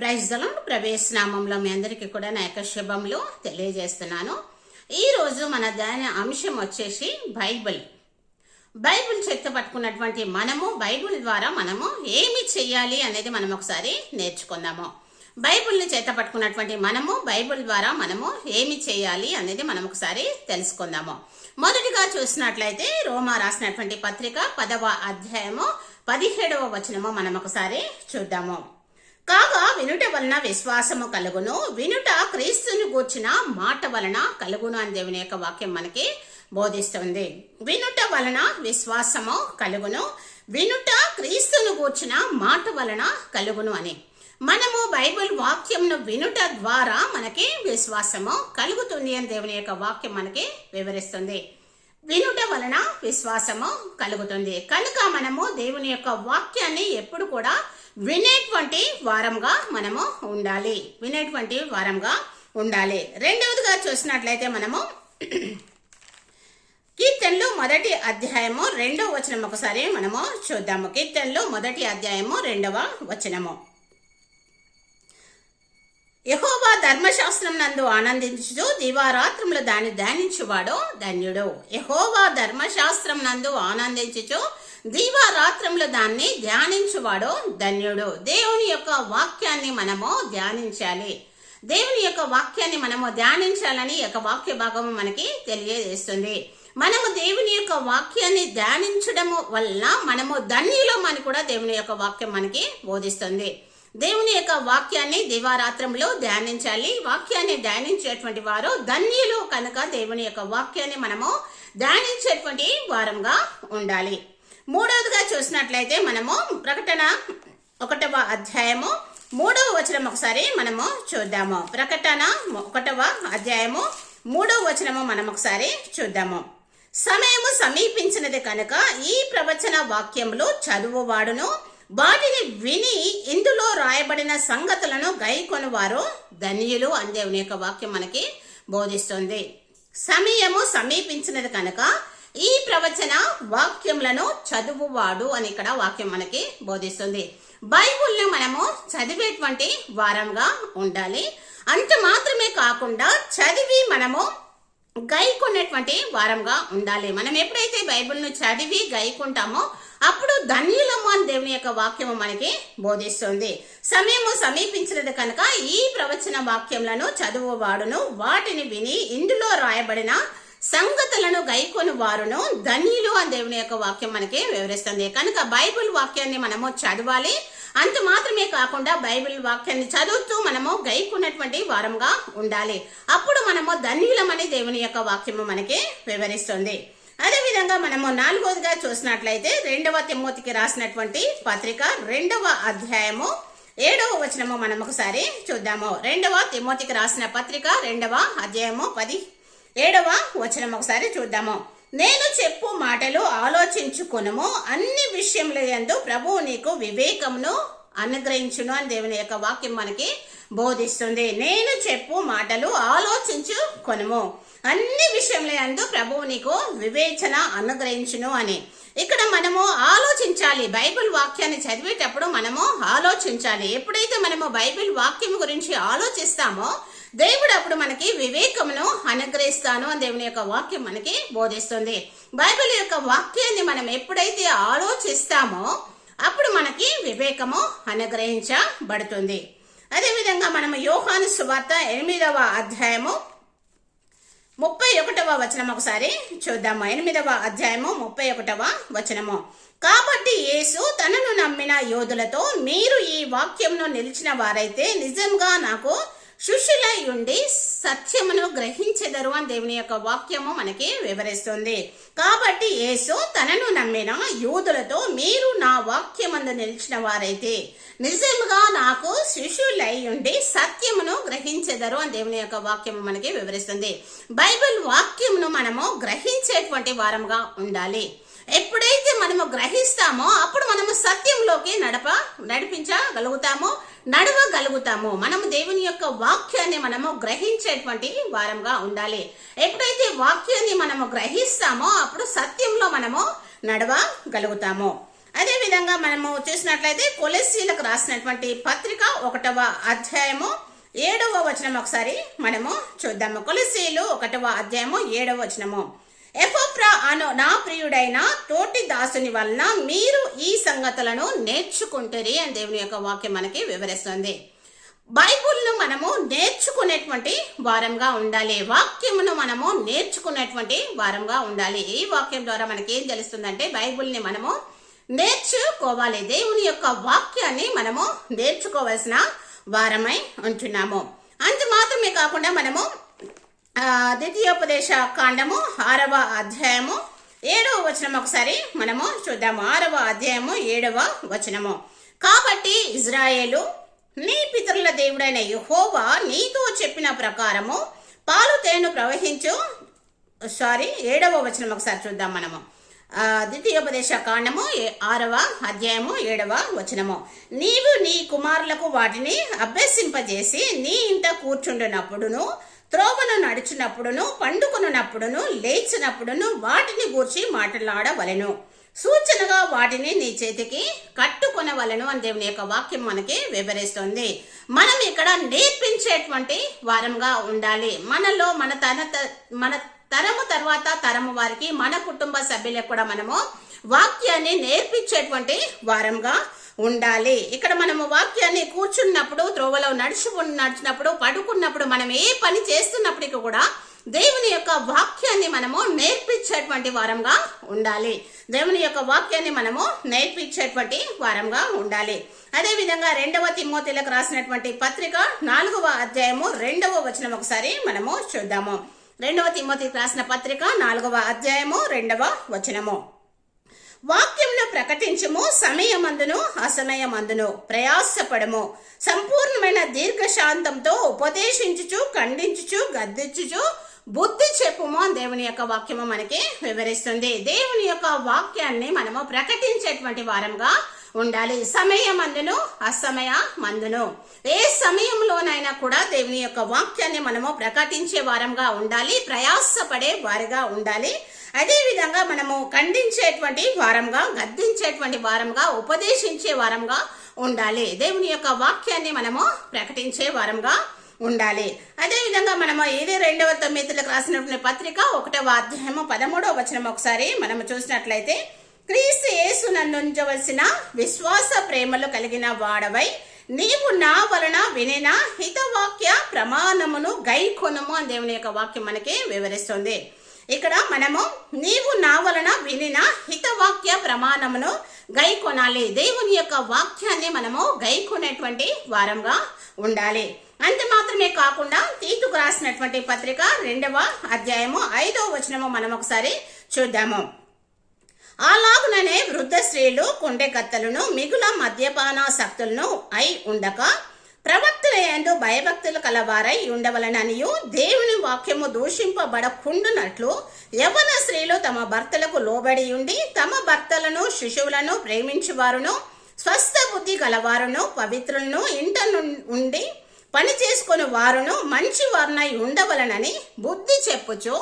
Praise దళం ప్రవేశ నామంలో మీ అందరికీ కూడా నా యొక్క శుభములు తెలియజేస్తున్నాను. ఈరోజు మన దాని అంశం వచ్చేసి బైబిల్. బైబిల్ చేత పట్టుకున్నటువంటి మనము బైబిల్ ద్వారా మనము ఏమి చెయ్యాలి అనేది మనం ఒకసారి నేర్చుకుందాము. బైబిల్ని చేత పట్టుకున్నటువంటి మనము బైబిల్ ద్వారా మనము ఏమి చేయాలి అనేది మనం ఒకసారి తెలుసుకుందాము. మొదటిగా చూసినట్లయితే రోమా రాసినటువంటి పత్రిక పదవ అధ్యాయము పదిహేడవ వచనము మనం ఒకసారి చూద్దాము. కాగా వినుట వలన విశ్వాసము కలుగును. వినుట క్రీస్తుని గూర్చిన మాట వలన కలుగును అని దేవుని యొక్క వాక్యం మనకి బోధిస్తుంది. వినుట వలన విశ్వాసము కలుగును. వినుట క్రీస్తును గూర్చిన మాట వలన కలుగును అని. మనము బైబిల్ వాక్యంను వినుట ద్వారా మనకి విశ్వాసము కలుగుతుంది అని దేవుని యొక్క వాక్యం మనకి వివరిస్తుంది. వినుట వలన విశ్వాసము కలుగుతుంది. కనుక మనము దేవుని యొక్క వాక్యాన్ని ఎప్పుడు కూడా వినేటువంటి వారంగా మనము ఉండాలి. వినేటువంటి వారంగా ఉండాలి. రెండవదిగా చూసినట్లయితే మనము కీర్తనలు మొదటి అధ్యాయము రెండవ వచనం ఒకసారి మనము చూద్దాము. కీర్తనలు మొదటి అధ్యాయము రెండవ వచనము. యహోవా ధర్మశాస్త్రం నందు ఆనందించు దివారాత్రములు దాన్ని ధ్యానించువాడు ధన్యుడు. యహోవా ధర్మశాస్త్రం నందు ఆనందించుచు దీవారాత్రంలో దాన్ని ధ్యానించువాడు ధన్యుడు. దేవుని యొక్క వాక్యాన్ని మనము ధ్యానించాలి. దేవుని యొక్క వాక్యాన్ని మనము ధ్యానించాలని యొక్క వాక్య భాగము మనకి తెలియజేస్తుంది. మనము దేవుని యొక్క వాక్యాన్ని ధ్యానించడము వల్ల మనము ధన్యులో అని కూడా దేవుని యొక్క వాక్యం మనకి బోధిస్తుంది. దేవుని యొక్క వాక్యాన్ని దివారాత్రంలో ధ్యానించాలి. వాక్యాన్ని ధ్యానించేటువంటి వారు ధన్యులు కనుక దేవుని యొక్క వాక్యాన్ని మనము ధ్యానించేటువంటి వారంగా ఉండాలి. మూడవదిగా చూసినట్లయితే మనము ప్రకటన ఒకటవ అధ్యాయము మూడవ వచనం ఒకసారి మనము చూద్దాము. ప్రకటన ఒకటవ అధ్యాయము మూడవ వచనము మనం ఒకసారి చూద్దాము. సమయము సమీపించినది కనుక ఈ ప్రవచన వాక్యములు చదువువాడును. వాటిని విని ఇందులో రాయబడిన సంగతులను గైకొనువారు ధన్యులు అని దేవుని యొక్క వాక్యం మనకి బోధిస్తుంది. సమయము సమీపించినది కనుక ఈ ప్రవచన వాక్యములను చదువువాడు అని ఇక్కడ వాక్యం మనకి బోధిస్తుంది. బైబుల్ని మనము చదివేటువంటి వారంగా ఉండాలి. అంత మాత్రమే కాకుండా చదివి మనము గైకున్నటువంటి వారంగా ఉండాలి. మనం ఎప్పుడైతే బైబిల్ను చదివి గైకుంటామో అప్పుడు ధన్యులము అని దేవుని యొక్క వాక్యము మనకి బోధిస్తుంది. సమయము సమీపించినది కనుక ఈ ప్రవచన వాక్యములను చదువువాడును. వాటిని విని ఇందులో రాయబడిన సంగతులను గైకొని వారును. ధన్యులు అని దేవుని యొక్క వాక్యం మనకి వివరిస్తుంది. కనుక బైబిల్ వాక్యాన్ని మనము చదవాలి. అంత మాత్రమే కాకుండా బైబిల్ వాక్యాన్ని చదువుతూ మనము గైకున్నటువంటి వారంగా ఉండాలి. అప్పుడు మనము ధన్యులమని దేవుని యొక్క వాక్యము మనకి వివరిస్తుంది. అదేవిధంగా మనము నాలుగోదిగా చూసినట్లయితే రెండవ తిమ్మోతికి రాసినటువంటి పత్రిక రెండవ అధ్యాయము ఏడవ వచనము మనం ఒకసారి చూద్దాము. రెండవ తిమ్మోతికి రాసిన పత్రిక రెండవ అధ్యాయము పది ఏడవ వచనం ఒకసారి చూద్దాము. నేను చెప్పు మాటలు ఆలోచించుకునము అన్ని విషయముల ఎందు ప్రభువు నీకు వివేకమును అనుగ్రహించును అని దేవుని యొక్క వాక్యం మనకి బోధిస్తుంది. నేను చెప్పు మాటలు ఆలోచించు కొనుము అన్ని విషయముల యందు ప్రభువు నీకు వివేచన అనుగ్రహించును అని. ఇక్కడ మనము ఆలోచించాలి. బైబిల్ వాక్యాన్ని చదివేటప్పుడు మనము ఆలోచించాలి. ఎప్పుడైతే మనము బైబిల్ వాక్యం గురించి ఆలోచిస్తామో దేవుడు అప్పుడు మనకి వివేకమును అనుగ్రహిస్తాను అని దేవుని యొక్క వాక్యం మనకి బోధిస్తుంది. బైబిల్ యొక్క వాక్యాన్ని మనం ఎప్పుడైతే ఆలోచిస్తామో అప్పుడు మనకి వివేకము అనుగ్రహించబడుతుంది. అదేవిధంగా మనము యోహాను సువార్త ఎనిమిదవ అధ్యాయము ముప్పై ఒకటవ వచనం ఒకసారి చూద్దాము. ఎనిమిదవ అధ్యాయము ముప్పై ఒకటవ వచనము. కాబట్టి యేసు తనను నమ్మిన యోధులతో మీరు ఈ వాక్యంలో నిలిచిన వారైతే నిజంగా నాకు శిష్యులై ఉండి సత్యమును గ్రహించెదరు అని దేవుని యొక్క వాక్యము మనకి వివరిస్తుంది. కాబట్టి యేసు తనను నమ్మిన యూదులతో మీరు నా వాక్యమందు నిలిచిన వారైతే నిజంగా నాకు శిష్యులై ఉండి సత్యమును గ్రహించెదరు అని దేవుని యొక్క వాక్యము మనకి వివరిస్తుంది. బైబిల్ వాక్యమును మనము గ్రహించేటువంటి వారంగా ఉండాలి. ఎప్పుడైతే మనము గ్రహిస్తామో అప్పుడు మనము సత్యంలోకి నడప నడిపించగలుగుతాము నడవగలుగుతాము. మనము దేవుని యొక్క వాక్యాన్ని మనము గ్రహించేటువంటి వారంగా ఉండాలి. ఎప్పుడైతే వాక్యాన్ని మనము గ్రహిస్తామో అప్పుడు సత్యంలో మనము నడవగలుగుతాము. అదే విధంగా మనము చూసినట్లయితే కొలెసీలకు రాసినటువంటి పత్రిక ఒకటవ అధ్యాయము ఏడవ వచనం ఒకసారి మనము చూద్దాము. కొలెసీలు ఒకటవ అధ్యాయము ఏడవ వచనము. ఎఫోప్రా అను నా ప్రియుడైన తోటి దాసుని వలన మీరు ఈ సంగతులను నేర్చుకుంటారు అని దేవుని యొక్క వాక్యం మనకి వివరిస్తుంది. బైబుల్ను మనము నేర్చుకునేటువంటి వారంగా ఉండాలి. వాక్యమును మనము నేర్చుకునేటువంటి వారంగా ఉండాలి. ఈ వాక్యం ద్వారా మనకి ఏం తెలుస్తుందంటే బైబుల్ని మనము నేర్చుకోవాలి. దేవుని యొక్క వాక్యాన్ని మనము నేర్చుకోవాల్సిన వారమై ఉంటున్నాము. అంత మాత్రమే కాకుండా మనము ద్వితీయోపదేశ కాండము ఆరవ అధ్యాయము ఏడవ వచనం ఒకసారి మనము చూద్దాము. ఆరవ అధ్యాయము ఏడవ వచనము. కాబట్టి ఇజ్రాయేలు నీ పితరుల దేవుడైన యహోవా నీతో చెప్పిన ప్రకారము పాలు తేను ప్రవహించు సారీ ఏడవ వచనం ఒకసారి చూద్దాం మనము. ద్వితీయోపదేశ కాండము ఆరవ అధ్యాయము ఏడవ వచనము. నీవు నీ కుమారులకు వాటిని అభ్యసింపజేసి నీ ఇంట కూర్చుండునప్పుడును త్రోవను నడుచునప్పుడును పండుకొనున్నప్పుడును లేచినప్పుడును వాటిని గూర్చి మాట్లాడవలెను. సూచనగా వాటిని నీ చేతికి కట్టుకొనవలను అని దేవుని యొక్క వాక్యం మనకి వివరిస్తుంది. మనం ఇక్కడ నేర్పించేటువంటి వారంగా ఉండాలి. మనలో మన తన త- మన తరము తర్వాత తరము వారికి మన కుటుంబ సభ్యులకు కూడా మనము వాక్యాన్ని నేర్పించేటువంటి వారంగా ఉండాలి. ఇక్కడ మనము వాక్యాన్ని కూర్చున్నప్పుడు త్రోవలో నడుచు నడిచినప్పుడు పడుకున్నప్పుడు మనం ఏ పని చేస్తున్నప్పటికీ కూడా దేవుని యొక్క వాక్యాన్ని మనము నేర్పించేటువంటి వారంగా ఉండాలి. దేవుని యొక్క వాక్యాన్ని మనము నేర్పించేటువంటి వారంగా ఉండాలి. అదేవిధంగా రెండవ తిమ్మోతిలకు రాసినటువంటి పత్రిక నాలుగవ అధ్యాయము రెండవ వచనం ఒకసారి మనము చూద్దాము. రెండవ తిమ్మోతికి రాసిన పత్రిక నాలుగవ అధ్యాయము రెండవ వచనము. వాక్యంలో ప్రకటించము సమయమందును అసమయమందును ప్రయాసపడము. సంపూర్ణమైన దీర్ఘశాంతంతో ఉపదేశించుచు ఖండించుచు గద్దించుచు బుద్ధి చెప్పుము అని దేవుని యొక్క వాక్యము మనకి వివరిస్తుంది. దేవుని యొక్క వాక్యాన్ని మనము ప్రకటించేటువంటి వారంగా ఉండాలి. సమయమందును అసమయ మందును ఏ సమయంలోనైనా కూడా దేవుని యొక్క వాక్యాన్ని మనము ప్రకటించే వారంగా ఉండాలి ప్రయాసపడే వారిగా ఉండాలి. అదే విధంగా మనము ఖండించేటువంటి వారంగా గద్దించేటువంటి వారంగా ఉపదేశించే వారంగా ఉండాలి. దేవుని యొక్క వాక్యాన్ని మనము ప్రకటించే వారంగా ఉండాలి. అదేవిధంగా మనము ఇది రెండవ తొమ్మిదిలకు రాసినటువంటి పత్రిక? ఒకటవ అధ్యాయము పదమూడవ వచనం ఒకసారి మనము చూసినట్లయితే క్రీస్తు యేసు నన్నుంచవలసిన విశ్వాస ప్రేమలు కలిగిన వాడవై నీవు నా వలన వినిన హితవాక్య ప్రమాణమును గైకొనము అని దేవుని యొక్క వాక్యం మనకి వివరిస్తుంది. ఇక్కడ మనము నీవు నా వలన వినిన హితవాక్య ప్రమాణమును గై కొనాలి దేవుని యొక్క వాక్యాన్ని మనము గై కొనేటువంటి వారంగా ఉండాలి. అంత మాత్రమే కాకుండా తీతుకు రాసినటువంటి పత్రిక రెండవ అధ్యాయము ఐదవ వచనము మనం ఒకసారి చూద్దాము. అలాగుననే వృద్ధ స్త్రీలు కొండెకత్తలను మిగుల మద్యపానాసక్తులను అయి ఉండక. ప్రవక్తుల భయభక్తులు కలవారై ఉండవలననియు దేవుని వాక్యము దూషింపబడకుండునట్లు యవన స్త్రీలు తమ భర్తలకు లోబడి ఉండి తమ భర్తలను శిశువులను ప్రేమించువారును స్వస్థ బుద్ధి గలవారును పవిత్రులను ఇంట ఉండి పని చేసుకుని వారును మంచి వారునై ఉండవలనని బుద్ధి చెప్పుచు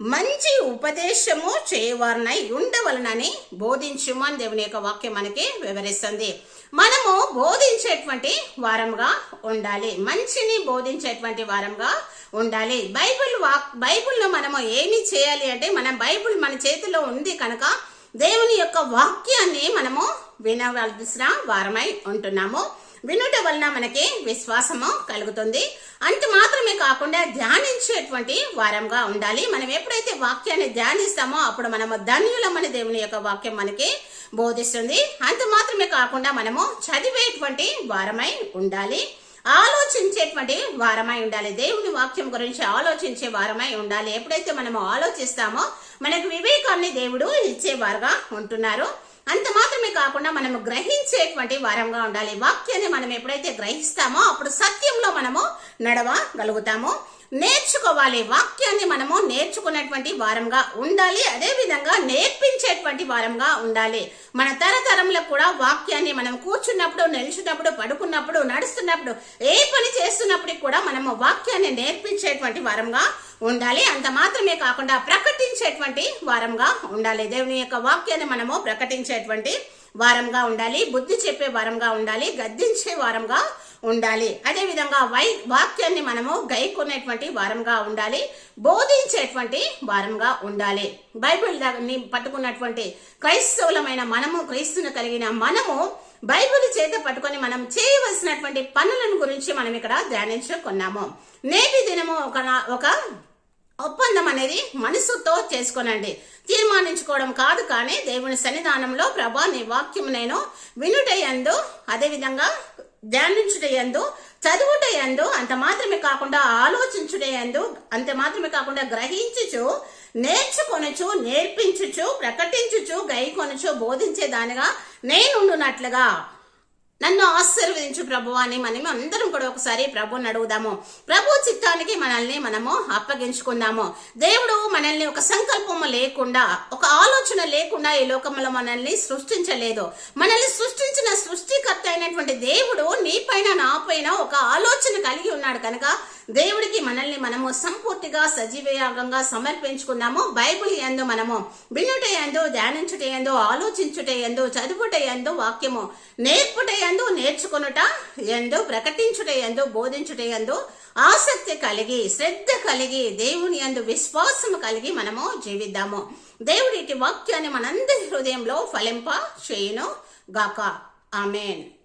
మంచి ఉపదేశము చేయవారినై ఉండవలనని బోధించుము అని దేవుని యొక్క వాక్యం మనకి వివరిస్తుంది. మనము బోధించేటువంటి వారంగా ఉండాలి. మంచిని బోధించేటువంటి వారంగా ఉండాలి. బైబిల్ వాక్ బైబిల్లో మనము ఏమి చేయాలి అంటే మన బైబిల్ మన చేతిలో ఉంది కనుక దేవుని యొక్క వాక్యాన్ని మనము వినవలసిన వారమై ఉంటున్నాము. వినుట వలన మనకి విశ్వాసము కలుగుతుంది. అంత మాత్రమే కాకుండా ధ్యానించేటువంటి వారంగా ఉండాలి. మనం ఎప్పుడైతే వాక్యాన్ని ధ్యానిస్తామో అప్పుడు మనము ధన్యులమని దేవుని యొక్క వాక్యం మనకి బోధిస్తుంది. అంత మాత్రమే కాకుండా మనము చదివేటువంటి వారమై ఉండాలి. ఆలోచించేటువంటి వారమై ఉండాలి. దేవుని వాక్యం గురించి ఆలోచించే వారమై ఉండాలి. ఎప్పుడైతే మనము ఆలోచిస్తామో మనకు వివేకాన్ని దేవుడు ఇచ్చేవారుగా ఉంటున్నారు. అంత మాత్రమే కాకుండా మనము గ్రహించేటువంటి వారంగా ఉండాలి. వాక్యాన్ని మనం ఎప్పుడైతే గ్రహిస్తామో అప్పుడు సత్యంలో మనము నడవగలుగుతాము. నేర్చుకోవాలి. వాక్యాన్ని మనము నేర్చుకునేటువంటి వారంగా ఉండాలి. అదే విధంగా నేర్పించేటువంటి వారంగా ఉండాలి. మన తరతరంలో కూడా వాక్యాన్ని మనం కూర్చున్నప్పుడు నిలిచినప్పుడు పడుకున్నప్పుడు నడుస్తున్నప్పుడు ఏ పని చేస్తున్నప్పటికి కూడా మనము వాక్యాన్ని నేర్పించేటువంటి వారంగా ఉండాలి. అంత మాత్రమే కాకుండా ప్రకటించేటువంటి వారంగా ఉండాలి. దేవుని యొక్క వాక్యాన్ని మనము ప్రకటించేటువంటి వారంగా ఉండాలి. బుద్ధి చెప్పే వారంగా ఉండాలి. గద్దించే వారంగా ఉండాలి. అదేవిధంగా వై వాక్యాన్ని మనము గైకునేటువంటి వారంగా ఉండాలి. బోధించేటువంటి వారంగా ఉండాలి. బైబిల్ దాన్ని పట్టుకున్నటువంటి క్రైస్తవులమైన మనము క్రీస్తును కలిగిన మనము బైబిల్ చేత పట్టుకొని మనం చేయవలసినటువంటి పనులను గురించి మనం ఇక్కడ ధ్యానించుకున్నాము. నేటి దినము ఒక ఒక ఒప్పందం అనేది మనసుతో చేసుకోనండి. తీర్మానించుకోవడం కాదు కానీ దేవుని సన్నిధానంలో ప్రభా నీ వాక్యం నేను వినుటయందు అదేవిధంగా ధ్యానించుటయందు చదువుటయందు అంత మాత్రమే కాకుండా ఆలోచించుటయందు అంత మాత్రమే కాకుండా గ్రహించుచు నేర్చుకొనచ్చు నేర్పించుచు ప్రకటించుచు గైకొనచు బోధించే దానిగా నేనుండునట్లుగా. నన్ను ఆశీర్వదించు ప్రభు అని మనం అందరం కూడా ఒకసారి ప్రభుని అడుగుదాము. ప్రభు చిత్తానికి మనల్ని మనము అప్పగించుకుందాము. దేవుడు మనల్ని ఒక సంకల్పము లేకుండా ఒక ఆలోచన లేకుండా ఈ లోకంలో మనల్ని సృష్టించలేదు. మనల్ని సృష్టించిన సృష్టికర్త అయినటువంటి దేవుడు నీ పైన నా పైన ఒక ఆలోచన కలిగి ఉన్నాడు కనుక దేవుడికి మనల్ని మనము సంపూర్తిగా సజీవయాగంగా సమర్పించుకున్నాము. బైబుల్ ఎందు మనము వినుట ఎందు ధ్యానించుట ఎందు ఆలోచించుట ఎందు చదువుట ఎందు వాక్యము నేర్పుట ఎందు నేర్చుకునుట ఎందు ప్రకటించుట ఎందు బోధించుట ఎందు ఆసక్తి కలిగి శ్రద్ధ కలిగి దేవుని ఎందు విశ్వాసము కలిగి మనము జీవిద్దాము. దేవుడి వాక్యాన్ని మనందరి హృదయంలో ఫలింప చేయను గాక ఆమెన్.